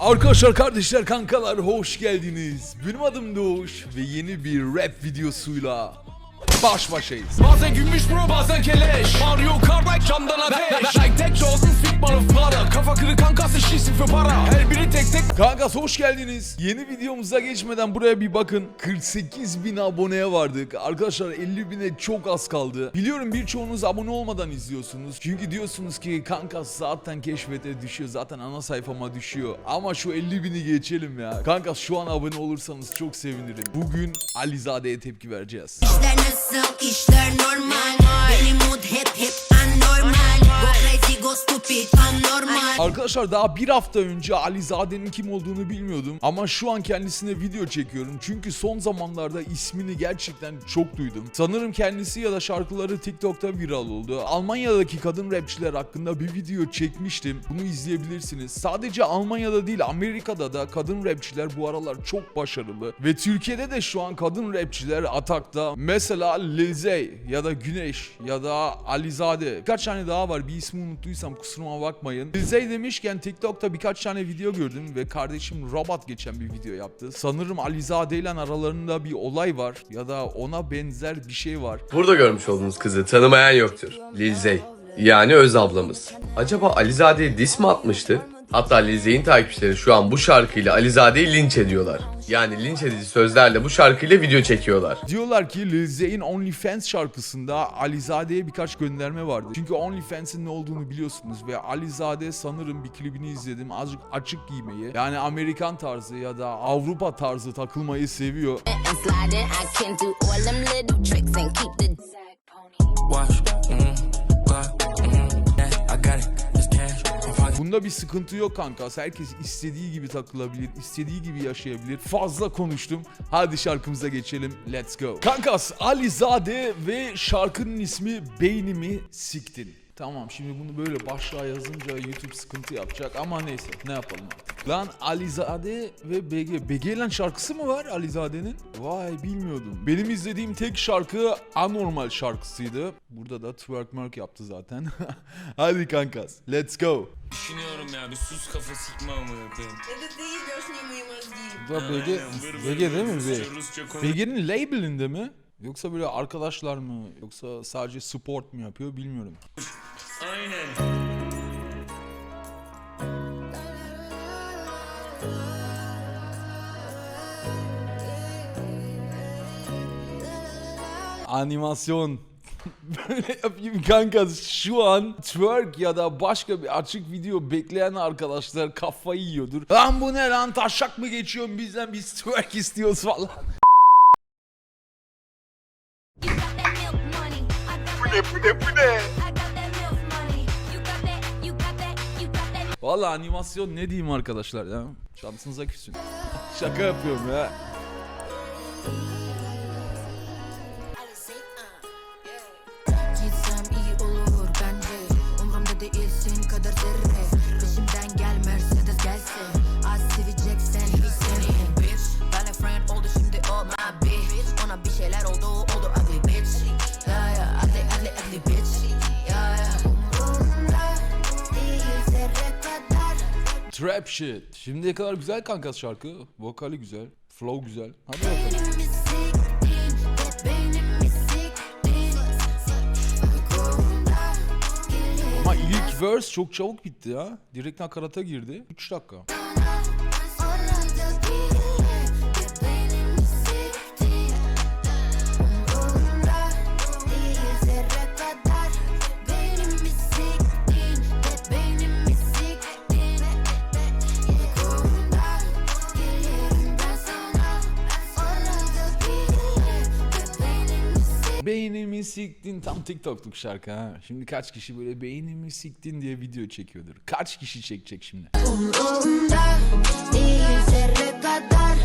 Arkadaşlar, kardeşler, kankalar hoş geldiniz. Benim adım Doğuş ve yeni bir rap videosuyla baş başayız. Bazen gümüş bro bazen keleş. Mario Kart camdan ateş. Like tek olsun fit balık para Kafa kırık kankası şişsin für para. Her biri Kankas hoş geldiniz. Yeni videomuza geçmeden buraya bir bakın. 48 bin aboneye vardık. Arkadaşlar 50 bine çok az kaldı. Biliyorum birçoğunuz abone olmadan izliyorsunuz. Çünkü diyorsunuz ki Kankas zaten keşfete düşüyor. Zaten ana sayfama düşüyor. Ama şu 50 bini geçelim ya. Kankas şu an abone olursanız çok sevinirim. Bugün Alizade'ye tepki vereceğiz. İşler nasıl işler normal Benim mood hep hep Arkadaşlar daha bir hafta önce Alizade'nin kim olduğunu bilmiyordum ama şu an kendisine video çekiyorum çünkü son zamanlarda ismini gerçekten çok duydum. Sanırım kendisi ya da şarkıları TikTok'ta viral oldu. Almanya'daki kadın rapçiler hakkında bir video çekmiştim. Bunu izleyebilirsiniz. Sadece Almanya'da değil Amerika'da da kadın rapçiler bu aralar çok başarılı ve Türkiye'de de şu an kadın rapçiler atakta. Mesela Lil Zey ya da Güneş ya da Alizade. Birkaç tane daha var. Bir ismi unuttuysam kusuruma bakmayın. Lil Zey demişken TikTok'ta birkaç tane video gördüm ve kardeşim Robot geçen bir video yaptı. Sanırım Alizade ile aralarında bir olay var ya da ona benzer bir şey var. Burada görmüş olduğunuz kızı tanımayan yoktur. Lizey. Yani öz ablamız. Acaba Alizade'ye dis mi atmıştı? Hatta Lizey'in takipçileri şu an bu şarkıyla Alizade'yi linç ediyorlar. Yani linç edici sözlerle bu şarkıyla video çekiyorlar. Diyorlar ki Lil Zey'in OnlyFans şarkısında Alizade'ye birkaç gönderme vardı. Çünkü OnlyFans'in ne olduğunu biliyorsunuz ve Alizade sanırım bir klibini izledim. Azıcık açık giymeyi yani Amerikan tarzı ya da Avrupa tarzı takılmayı seviyor. Watch mm, what, mm, yeah, I got it Bunda bir sıkıntı yok kankas. Herkes istediği gibi takılabilir, istediği gibi yaşayabilir. Fazla konuştum. Hadi şarkımıza geçelim. Let's go. Kankas Alizade ve şarkının ismi Beynimi Siktin. Tamam şimdi bunu böyle başlığa yazınca YouTube sıkıntı yapacak ama neyse ne yapalım artık. Lan Alizade ve BG. BG lan şarkısı mı var Alizade'nin? Vay bilmiyordum. Benim izlediğim tek şarkı Anormal şarkısıydı. Burada da twerk mark yaptı zaten. Hadi kankas let's go. Düşünüyorum ya bir sus kafa sıkma amına koyayım. Evet değil görüşmeyi uyumaz değil. Da BG, değil mi BG? BG'nin labelinde mi? Yoksa böyle arkadaşlar mı yoksa sadece sport mu yapıyor bilmiyorum. Aynen. Animasyon. böyle yapayım kanka şu an twerk ya da başka bir açık video bekleyen arkadaşlar kafayı yiyordur. Lan bu ne lan taşak mı geçiyorsun bizden biz twerk istiyoruz falan. You got that milk money. I Valla animasyon ne diyeyim arkadaşlar ya. Şansınıza küsün. Şaka yapıyorum ya. Gitsem iyi olur bence Umramda değil kadar zerre Trap shit. Şimdiye kadar güzel kankas şarkı. Vokali güzel. Flow güzel. Hadi bakalım. Ama ilk verse çok çabuk bitti ya. Direkt nakarata girdi. 3 dakika. Siktin. Tam TikTok'luk şarkı ha. Şimdi kaç kişi böyle beynimi siktin diye video çekiyordur. Kaç kişi çekecek şimdi? Umrumda değil zerre kadar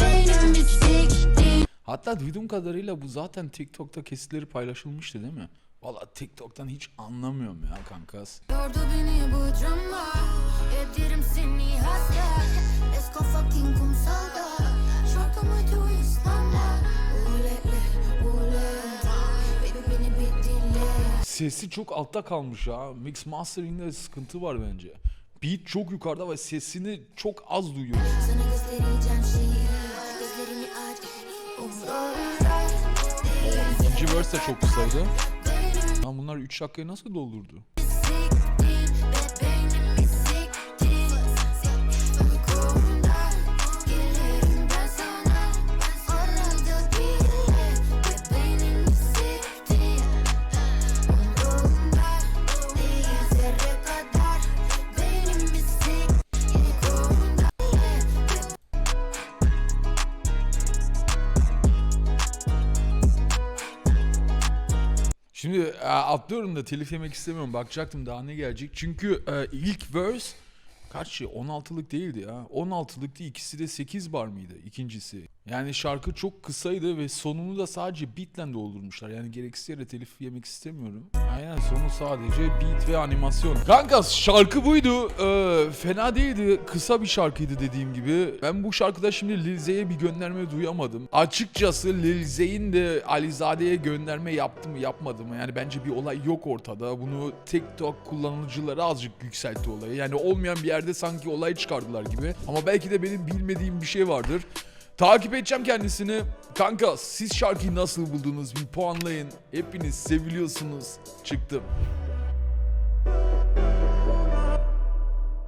Beynimi siktin Hatta duyduğum kadarıyla bu zaten TikTok'ta kesitleri paylaşılmıştı değil mi? Valla TikTok'tan hiç anlamıyorum ya kankas. Yordu beni bu drama Ederim seni hasta Let's go fucking kumsalda Şarkımı to İslam'da Sesi çok altta kalmış ya. Mix mastering'de sıkıntı var bence. Beat çok yukarıda ve sesini çok az duyuyoruz. İkinci verse de çok kısaydı. Lan bunlar 3 dakikayı nasıl doldurdu? Şimdi e, atlıyorum da telif yemek istemiyorum. Bakacaktım daha ne gelecek. Çünkü e, ilk verse kaç şey 16'lık değildi ya. 16'lıktı ikisi de 8 bar mıydı ikincisi. Yani şarkı çok kısaydı ve sonunu da sadece beatle doldurmuşlar. Yani gereksiz yere telif yemek istemiyorum. Aynen sonu sadece beat ve animasyon. Kanka şarkı buydu. Ee, fena değildi. Kısa bir şarkıydı dediğim gibi. Ben bu şarkıda şimdi Lil Z'ye bir gönderme duyamadım. Açıkçası Lil Z'in de Alizade'ye gönderme yaptı mı yapmadı mı? Yani bence bir olay yok ortada. Bunu TikTok kullanıcıları azıcık yükseltti olayı. Yani olmayan bir yerde sanki olay çıkardılar gibi. Ama belki de benim bilmediğim bir şey vardır. Takip edeceğim kendisini. Kanka siz şarkıyı nasıl buldunuz? Bir puanlayın. Hepiniz seviliyorsunuz. Çıktım.